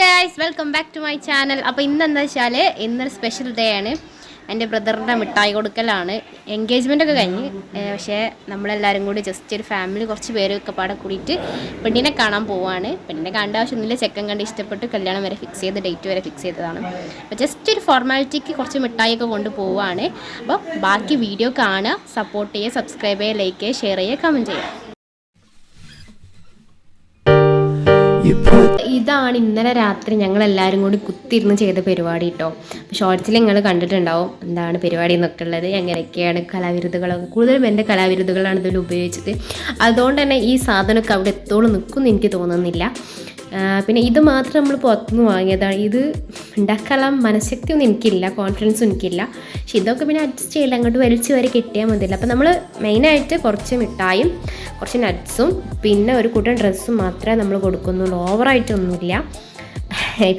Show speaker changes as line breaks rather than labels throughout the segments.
Guys welcome back to my channel അപ്പോൾ ഇന്ന് എന്താ വെച്ചാൽ ഇന്നൊരു സ്പെഷ്യൽ ഡേ ആണ്. എന്റെ ബ്രദറിന്റെ മിഠായി കൊടുക്കലാണ്. എൻഗേജ്മെന്റ് ഒക്കെ കഴിഞ്ഞ്. പക്ഷേ നമ്മളെല്ലാവരും കൂടി ജസ്റ്റ് ഒരു ഫാമിലി കുറച്ച് പേരൊക്കെ പാടെ കൂടിയിട്ട് പെണ്ണിനെ കാണാൻ പോവാണ്. പെണ്ണിനെ കാണേണ്ട ആവശ്യമൊന്നുമില്ല. ചെക്കൻ കണ്ട് ഇഷ്ടപ്പെട്ട് കല്യാണം വരെ ഫിക്സ് ചെയ്ത് ഡേറ്റ് വരെ ഫിക്സ് ചെയ്തതാണ്. അപ്പോൾ ജസ്റ്റ് ഒരു ഫോർമാലിറ്റിക്ക് കുറച്ച് മിഠായിയൊക്കെ കൊണ്ട് പോവുകയാണ് അപ്പോൾ ബാക്കി വീഡിയോ കാണുക സപ്പോർട്ട് ചെയ്യുക സബ്സ്ക്രൈബ് ചെയ്യുക ലൈക്ക് ചെയ്യുക ഷെയർ ചെയ്യുക കമന്റ് ചെയ്യുക. ഇതാണ് ഇന്നലെ രാത്രി ഞങ്ങൾ എല്ലാവരും കൂടി കുത്തിരുന്ന് ചെയ്ത പരിപാടി കേട്ടോ ഷോർട്സിൽ നിങ്ങൾ കണ്ടിട്ടുണ്ടാവും എന്താണ് പരിപാടി എന്നൊക്കെ ഉള്ളത് എങ്ങനെയൊക്കെയാണ് കലാവിരുദ്ധകളൊക്കെ കൂടുതലും എന്റെ കലാവിരുദ്ധകളാണ് ഇതിൽ ഉപയോഗിച്ചത്. അതുകൊണ്ട് തന്നെ ഈ സാധനമൊക്കെ അവിടെ എത്തോളം നിൽക്കുമെന്ന് എനിക്ക് തോന്നുന്നില്ല. പിന്നെ ഇത് മാത്രം നമ്മൾ പുറത്തുനിന്ന് വാങ്ങിയതാണ്. ഇത് ഉണ്ടാക്കാനുള്ള മനഃശക്തി ഒന്നും എനിക്കില്ല കോൺഫിഡൻസ് എനിക്കില്ല. പക്ഷെ ഇതൊക്കെ പിന്നെ അഡ്ജസ്റ്റ് ചെയ്യില്ല അങ്ങോട്ട് വലിച്ചു വരെ കിട്ടിയാൽ മതിയില്ല. അപ്പോൾ നമ്മൾ മെയിനായിട്ട് കുറച്ച് മിഠായും കുറച്ച് നട്ട്സും പിന്നെ ഒരു കൂട്ടം ഡ്രസ്സും മാത്രമേ നമ്മൾ കൊടുക്കുന്നുള്ളൂ. ഓവറായിട്ടൊന്നുമില്ല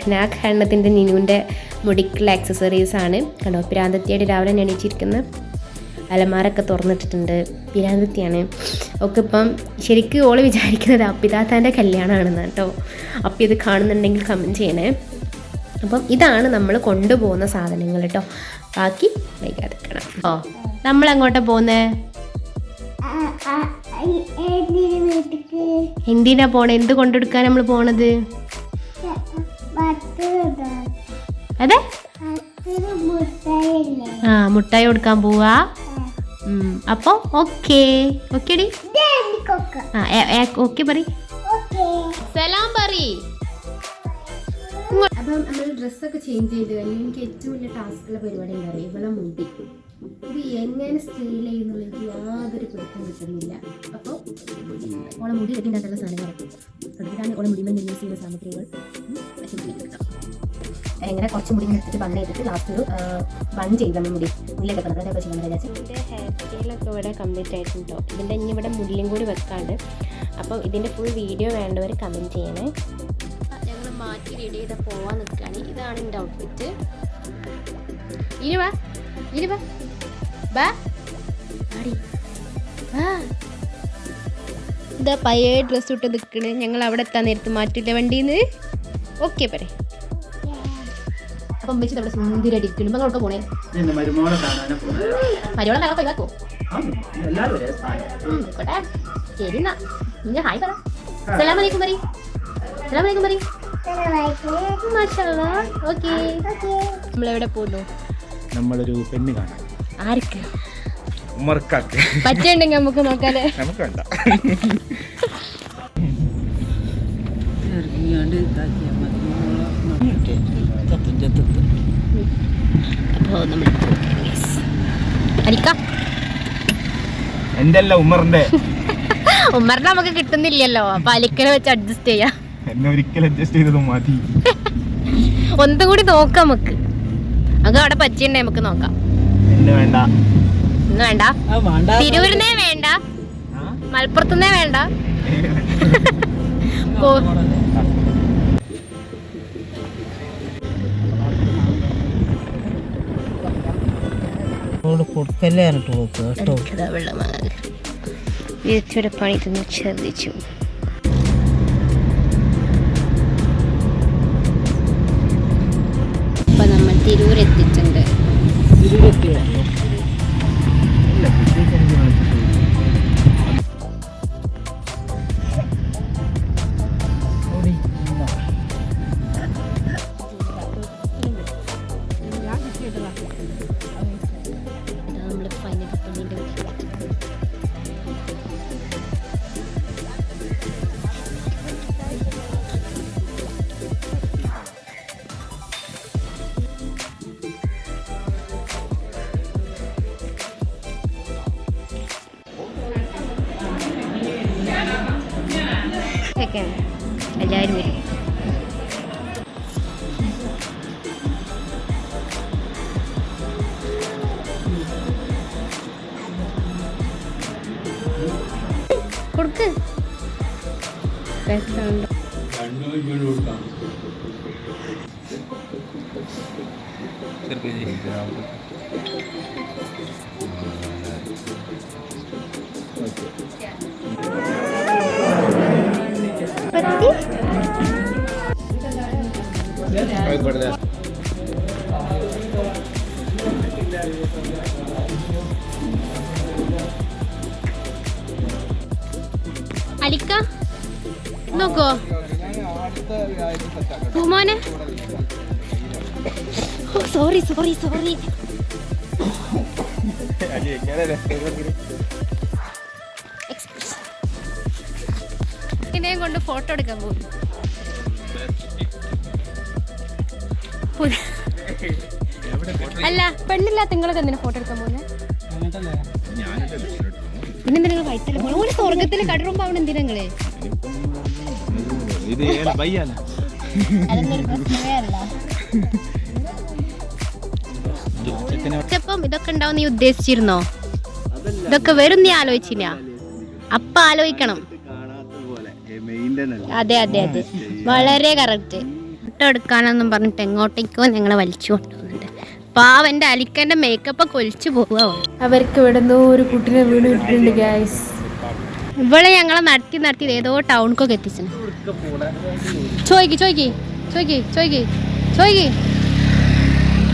പിന്നെ ആ കാരണത്തിന്റെ നിനുവിന്റെ മുടിക്കുള്ള ആക്സസറീസ് ആണ്. കണ്ടോ പിരാന്തത്തിയായിട്ട് രാവിലെ ഞാൻ എണീച്ചിരിക്കുന്ന അലമാരൊക്കെ തുറന്നിട്ടിട്ടുണ്ട്. പിരാന്തത്തിയാണ്. ഒക്കെ ഇപ്പം ശരിക്കും ഓൾ വിചാരിക്കുന്നത് അപ്പിതാത്താന്റെ കല്യാണമാണെന്ന് കേട്ടോ. അപ്പം ഇത് കാണുന്നുണ്ടെങ്കിൽ കമന്റ് ചെയ്യണേ. അപ്പം ഇതാണ് നമ്മൾ കൊണ്ടുപോകുന്ന സാധനങ്ങൾ കേട്ടോ. ബാക്കി വൈകാതിരിക്കണം ഓ നമ്മൾ അങ്ങോട്ട് പോകുന്നേ എന്തിനാ പോണേ? എന്ത് കൊണ്ടെടുക്കാൻ നമ്മൾ പോണത്? അതെ? ആ മുട്ടായി കൊടുക്കാൻ പോവാ. ഉം, അപ്പൊ ഓക്കേ. ഓക്കേടി? ഓക്കെ പറ
ഓക്കേ
സലാം പറ അപ്പം നമ്മൾ ഡ്രസ്സൊക്കെ ചേഞ്ച് ചെയ്ത് കഴിഞ്ഞാൽ എനിക്ക് ഏറ്റവും വലിയ ടാസ്ക്കുള്ള പരിപാടി എന്താ പറയുക ഇവളെ മുടി. ഇത് എങ്ങനെ സ്റ്റൈൽ ചെയ്യുന്നുള്ള എനിക്ക് യാതൊരു പിടുത്തം കിട്ടുന്നില്ല. അപ്പോൾ ഓളെ മുടി കെട്ടിണ്ടാക്കുന്ന സാധനങ്ങൾ അതിലാണ് ഓളെ മുടിമേൽ യൂസ് ചെയ്യുന്ന സാമഗ്രികൾ ഇങ്ങനെ കുറച്ച് മുടി എടുത്തിട്ട് ബൺ ചെയ്തിട്ട് ലാസ്റ്റ് ഒരു ബൺ ചെയ്ത് നമ്മൾ മുടി മുല്ലൊക്കെ കിടന്നത് അതൊക്കെ ഇതിന്റെ ഹെയർ സ്റ്റൈലൊക്കെ ഇവിടെ കംപ്ലീറ്റ് ആയിട്ടുണ്ടോ? ഇതിന്റെ ഇനി ഇവിടെ മുല്ലും കൂടി വെക്കാണ്ട്. അപ്പോൾ ഇതിന്റെ ഫുൾ വീഡിയോ വേണ്ടവർ കമന്റ് ചെയ്യണേ. ഞങ്ങൾ മാറ്റി റെഡി ചെയ്ത് പോവാൻ നിൽക്കുകയാണ്. ഇതാണ് എന്റെ ഔട്ട്ഫിറ്റ് ഇനി വാ ഇനി വാ. ബാ ഇതാ പഴയ ഡ്രസ്സ് ഇട്ട് നിൽക്കണ് ഞങ്ങൾ അവിടെ എത്താൻ നേരത്ത് മാറ്റില്ല വണ്ടിന്ന്? ഓക്കെ പറ അപ്പം വെച്ച് നമ്മുടെ സുന്ദരി അടിക്കണം ഇപ്പം അങ്ങോട്ട് പോണേ.
മരുമോളെ
കാണാൻ ശരി എന്നാ. ഹായ് പറ. സലാം അലൈക്കും സലാം അലൈക്കും നമ്മളെവിടെ പോകുന്നു
നമ്മളൊരു പെണ്ണ് കാണാം
ആർക്ക്
ഉമ്മർക്കാക്ക്
പറ്റുണ്ടെങ്കിൽ നമുക്ക് നോക്കാലേ.
നമുക്ക് വേണ്ട. എന്റെ അല്ല ഉമ്മറിന്റെ
ഉമ്മറിനെ നമുക്ക് കിട്ടുന്നില്ലല്ലോ. അപ്പൊ അലിക്കനെ വെച്ച് അഡ്ജസ്റ്റ് ചെയ്യാം.
എന്നെ ഒരിക്കലും അഡ്ജസ്റ്റ് ചെയ്തത് മതി.
ഒന്നും കൂടി നോക്കാം നമുക്ക്. നമുക്ക് അവിടെ പറ്റിയുണ്ടെ നമുക്ക് നോക്കാം.
എന്നെ വേണ്ട.
ഇന്ന് വേണ്ട. തിരൂരിനെ വേണ്ട. മലപ്പുറത്തുനിന്നേ വേണ്ട.
കൊടുക്കല്ലേ കേട്ടോ?
പണി തിന്ന് ഛർദിച്ചു നമ്മൾ ഒക്കെയാണ് എല്ലാവരും വരും. കൊടുക്ക്. രസമുണ്ട്. അലിക്ക നോക്കോ. പൂമോനെ. സോറി സോറി സോറി ഇതിനെയും കൊണ്ട് ഫോട്ടോ എടുക്കാൻ പോകും അല്ല പെണ്ണില്ലാത്ത നിങ്ങളൊക്കെ എന്തിനാ ഫോട്ടോ എടുക്കാൻ പോകുന്നത് പിന്നെ നിങ്ങൾ വൈറ്റല പോകണം ഒരു സ്വർഗത്തിൽ കടറുമ്പോ അവിടെ എന്തിനാ
നിങ്ങൾ?
ഇപ്പം ഇതൊക്കെ ഉണ്ടാവും നീ ഉദ്ദേശിച്ചിരുന്നോ? ഇതൊക്കെ വരും നീ ആലോചിച്ചില്ല അപ്പ ആലോചിക്കണം. അതെ അതെ അതെ. വളരെ കറക്റ്റ് ഫോട്ടോ എടുക്കാനെന്നും പറഞ്ഞിട്ട് എങ്ങോട്ടേക്കോ ഞങ്ങളെ വലിച്ചു കൊണ്ടുപോകുന്നുണ്ട്. പാവന്റെ അലിക്കന്റെ മേക്കപ്പ് കൊലിച്ചു പോവുക
അവർക്ക് ഇവിടെ ഇവിടെ ഒരു കുട്ടിനെ വീണ് ഇട്ടിട്ടുണ്ട് ഗ്യാസ്
ഇവളെ ഞങ്ങളെ നടത്തി നടത്തി ഏതോ ടൗണിക്കൊക്കെ എത്തിച്ചു ചോയ്ക്ക് ചോയ്ക്ക് ചോയ്ക്ക് ചോയ്ക്ക് ചോയ്ക്ക്.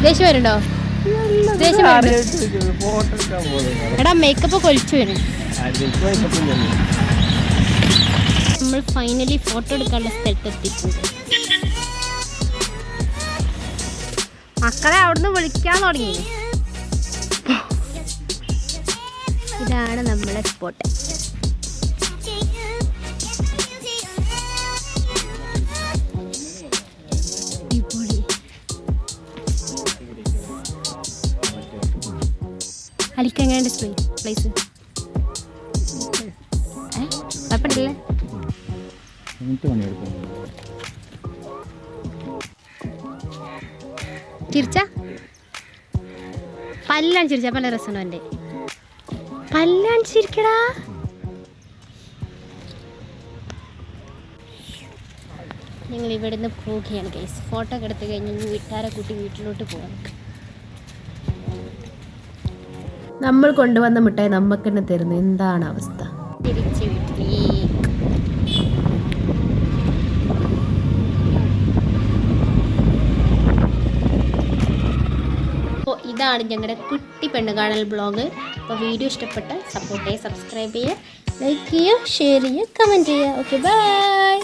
ദേഷ്യം വരുന്നുണ്ടോ ദേഷ്യം? എടാ മേക്കപ്പ് കൊലിച്ചു വരും നമ്മൾ ഫൈനലി ഫോട്ടോ എടുക്കാനുള്ള സ്ഥലത്ത് എത്തിയിട്ടുണ്ട് മക്കളെ അവിടുന്ന് വിളിക്കാൻ തുടങ്ങി. ഇതാണ് നമ്മളെ സ്പോട്ട് അലിക്കെങ്ങാണ്ട് പ്ലേസ് കുഴപ്പമില്ലേ ചിരിച്ച? പല്ലാണ് ചിരിച്ച പല രസമുണ്ടോ എന്റെ പല്ലാണ് ചിരിക്കടാ. ഞങ്ങൾ ഇവിടെ നിന്ന് പോവുകയാണ് കേസ് ഫോട്ടോ ഒക്കെ എടുത്ത് കഴിഞ്ഞ് വീട്ടുകാരെ കൂട്ടി വീട്ടിലോട്ട് പോകാം
നമ്മൾ കൊണ്ടുവന്ന മിഠായി നമുക്ക് തന്നെ തരുന്നു. എന്താണ് അവസ്ഥ?
തിരിച്ച് വീട്ടിലേക്ക് അപ്പോൾ ഇതാണ് ഞങ്ങളുടെ കുട്ടി പെണ്ണുകാണൽ ബ്ലോഗ് അപ്പോൾ വീഡിയോ ഇഷ്ടപ്പെട്ടാൽ സപ്പോർട്ട് ചെയ്യുക സബ്സ്ക്രൈബ് ചെയ്യുക ലൈക്ക് ചെയ്യുക ഷെയർ ചെയ്യുക കമന്റ് ചെയ്യുക. Okay bye